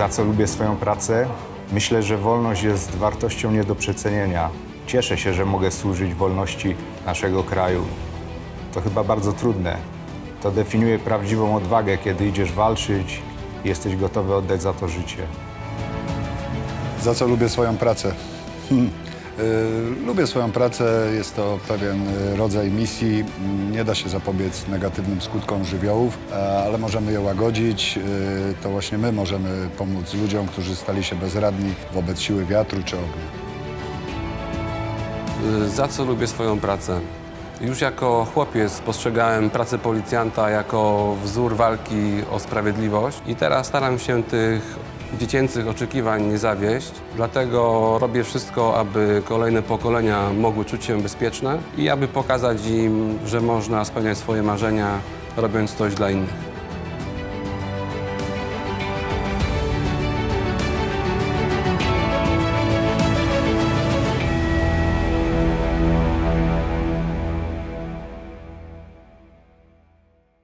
Za co lubię swoją pracę? Myślę, że wolność jest wartością nie do przecenienia. Cieszę się, że mogę służyć wolności naszego kraju. To chyba bardzo trudne. To definiuje prawdziwą odwagę, kiedy idziesz walczyć i jesteś gotowy oddać za to życie. Za co lubię swoją pracę? Hmm. Y, Lubię swoją pracę, jest to pewien rodzaj misji. Nie da się zapobiec negatywnym skutkom żywiołów, a- ale możemy je łagodzić. Y, To właśnie my możemy pomóc ludziom, którzy stali się bezradni wobec siły wiatru czy ognia. Y, Za co lubię swoją pracę? Już jako chłopiec postrzegałem pracę policjanta jako wzór walki o sprawiedliwość i teraz staram się tych dziecięcych oczekiwań nie zawieść. Dlatego robię wszystko, aby kolejne pokolenia mogły czuć się bezpieczne i aby pokazać im, że można spełniać swoje marzenia, robiąc coś dla innych.